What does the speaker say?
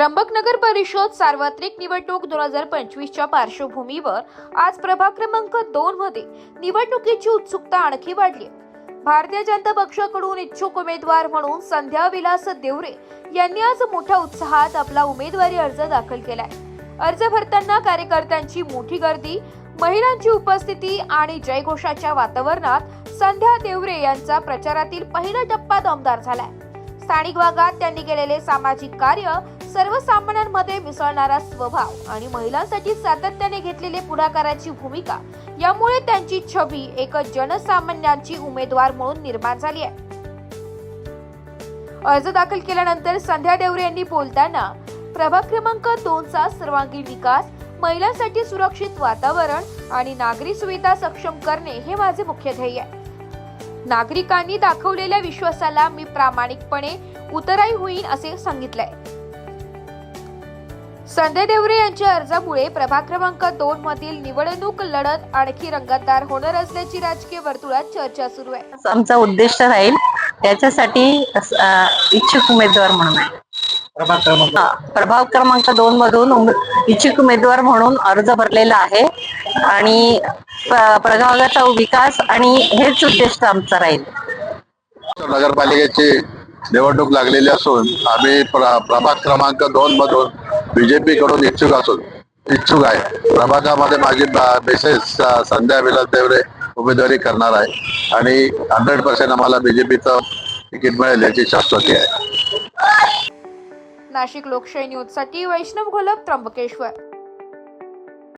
त्र्यंबकनगर परिषद सार्वत्रिक निवडणूक दोन हजार पंचवीसच्या पार्श्वभूमीवर आज प्रभाग क्रमांक दोन मध्ये निवडणुकीची उत्सुकता आणखी वाढली भारतीय जनता पक्षाकडून इच्छुक उमेदवार म्हणून संध्या विलास देवरे यांनी आज मोठ्या उत्साहात आपला उमेदवारी अर्ज दाखल केलाय. अर्ज भरताना कार्यकर्त्यांची मोठी गर्दी महिलांची उपस्थिती आणि जयघोषाच्या वातावरणात संध्या देवरे यांचा प्रचारातील पहिला टप्पा दमदार झालाय. स्थानिक भागात त्यांनी केलेले सामाजिक कार्य सर्वसामान्यांमध्ये मिसळणारा स्वभाव आणि महिलांसाठी सातत्याने घेतलेले पुढाकाराची भूमिका यामुळे त्यांची छबी एक जनसामान्यांची उमेदवार म्हणून निर्माण झाली आहे. अर्ज दाखल केल्यानंतर संध्या देवरे यांनी बोलताना प्रभाग क्रमांक दोनचा सर्वांगीण विकास महिलांसाठी सुरक्षित वातावरण आणि नागरी सुविधा सक्षम करणे हे माझे मुख्य ध्येय आहे. नागरिकांनी दाखवलेल्या विश्वासाला मी प्रामाणिकपणे उतराई होईन असे सांगितलंय. संजय देवरे यांच्या अर्जामुळे प्रभाग क्रमांक दोन मधील निवडणूक लढत आणखी रंगतदार होणार असल्याची राजकीय वर्तुळात चर्चा सुरू आहे. आमचा उद्दिष्ट राहील. त्याच्यासाठी इच्छुक उमेदवार म्हणून. आहे. प्रभाग क्रमांक दोन मधून इच्छुक उमेदवार म्हणून अर्ज भरलेला आहे. आणि प्र- प्रभागाचा विकास आणि हेच उद्दिष्ट आमचं राहील. नगरपालिकेची निवडणूक लागलेली असून आम्ही प्र- प्रभाग क्रमांक दोन मधून बीजेपी कडून इच्छुक असून इच्छुक आहे. प्रभागामध्ये माझी मिसेस संध्या विलास देवरे उमेदवारी करणार आहे. आणि हंड्रेड पर्सेंट आम्हाला बीजेपीचं तिकीट मिळेल याची शाश्वती आहे. नाशिक लोकशाही न्यूजसाठी वैष्णव घोलप त्र्यंबकेश्वर.